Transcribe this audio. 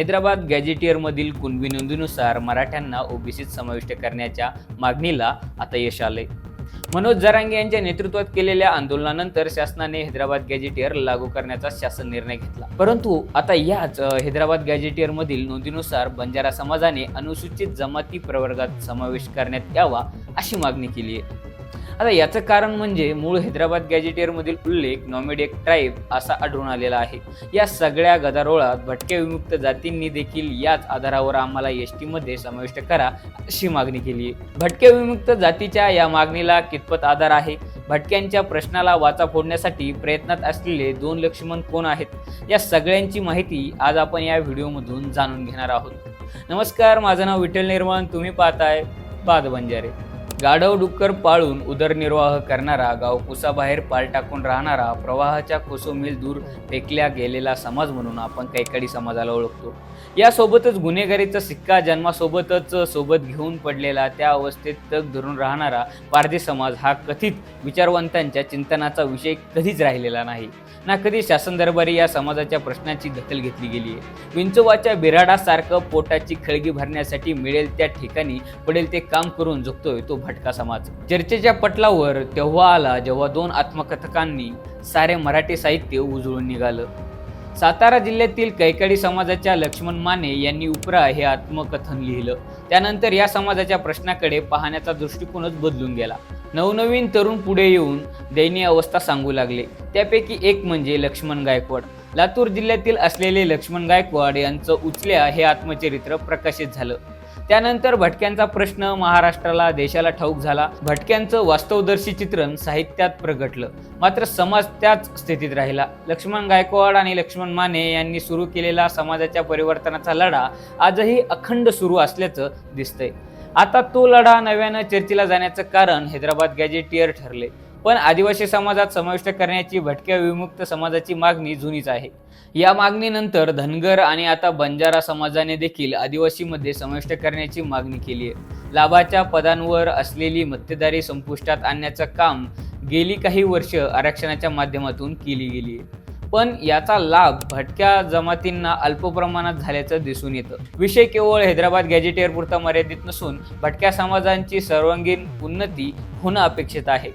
हैदराबाद गॅजेटियरमधील कुणबी नोंदीनुसार मराठ्यांना ओबीसीत समाविष्ट करण्याच्या मागणीला आता यश आले मनोज जरांगे यांच्या नेतृत्वात केलेल्या आंदोलनानंतर शासनाने हैदराबाद गॅजेटियर लागू करण्याचा शासन निर्णय घेतला. परंतु आता याच हैदराबाद गॅजेटियर मधील नोंदीनुसार बंजारा समाजाने अनुसूचित जमाती प्रवर्गात समावेश करण्यात यावा अशी मागणी केली आहे आता याचं कारण म्हणजे मूळ हैदराबाद गॅजेटियरमधील उल्लेख नॉमिडेक ट्राईब असा आढळून आलेला आहे. या सगळ्या गदारोळात भटक्या विमुक्त जातींनी देखील याच आधारावर आम्हाला एसमध्ये समाविष्ट करा अशी मागणी केली आहे. भटक्या विमुक्त जातीच्या या मागणीला कितपत आधार आहे? भटक्यांच्या प्रश्नाला वाचा फोडण्यासाठी प्रयत्नात असलेले दोन लक्ष्मण कोण आहेत? या सगळ्यांची माहिती आज आपण या व्हिडिओमधून जाणून घेणार आहोत. नमस्कार माझं नाव विठ्ठल निर्माण तुम्ही पाहताय बाद बंजारे गाढव डुक्कर पाळून उदरनिर्वाह करणारा गावकुसाबाहेर पाल टाकून राहणारा प्रवाहाच्या कुसुमील दूर फेकल्या गेलेला समाज म्हणून आपण कैकाडी समाजाला ओळखतो. यासोबतच गुन्हेगारीचा सिक्का जन्मासोबतच सोबत घेऊन पडलेला त्या अवस्थेत तग धरून राहणारा पारधी समाज हा कथित विचारवंतांच्या चिंतनाचा विषय कधीच राहिलेला नाही. ना कधी शासन दरबारी या समाजाच्या प्रश्नांची दखल घेतली गेली आहे विंचोवाच्या बिराडासारखं पोटाची खळगी भरण्यासाठी मिळेल त्या ठिकाणी पडेल ते काम करून झुकतोय तो फटका समाज. चर्चेच्या पटलावर तेव्हा आला जेव्हा दोन आत्मकथकांनी सारे मराठी साहित्य उजळून निघालं. सातारा जिल्ह्यातील कैकाडी समाजाच्या लक्ष्मण माने यांनी उपरा हे आत्मकथन लिहिलं. त्यानंतर या समाजाच्या प्रश्नाकडे पाहण्याचा दृष्टिकोनच बदलून गेला. नवनवीन तरुण पुढे येऊन दयनीय अवस्था सांगू लागले. त्यापैकी एक म्हणजे लक्ष्मण गायकवाड. लातूर जिल्ह्यातील असलेले लक्ष्मण गायकवाड यांचं उचल्या हे आत्मचरित्र प्रकाशित झालं. त्यानंतर भटक्यांचा प्रश्न महाराष्ट्राला देशाला ठाऊक झाला. भटक्यांचं वास्तवदर्शी चित्रण साहित्यात प्रगटलं. मात्र समाज त्याच स्थितीत राहिला. लक्ष्मण गायकवाड आणि लक्ष्मण माने यांनी सुरू केलेला समाजाच्या परिवर्तनाचा लढा आजही अखंड सुरू असल्याचं दिसतंय. आता तो लढा नव्यानं चर्चेला जाण्याचं कारण हैदराबाद गॅजेटियर ठरले. पण आदिवासी समाजात समाविष्ट करण्याची भटक्या विमुक्त समाजाची मागणी जुनीच आहे. या मागणीनंतर धनगर आणि आता बंजारा समाजाने देखील आदिवासीमध्ये समाविष्ट करण्याची मागणी केली आहे. लाभाच्या पदांवर असलेली मक्तेदारी संपुष्टात आणण्याचं काम गेली काही वर्ष आरक्षणाच्या माध्यमातून केली गेली आहे. पण याचा लाभ भटक्या जमातींना अल्प प्रमाणात झाल्याचं दिसून येतं. विषय केवळ हैदराबाद गॅजेटियर पुरता मर्यादित नसून भटक्या समाजांची सर्वांगीण उन्नती होणं अपेक्षित आहे.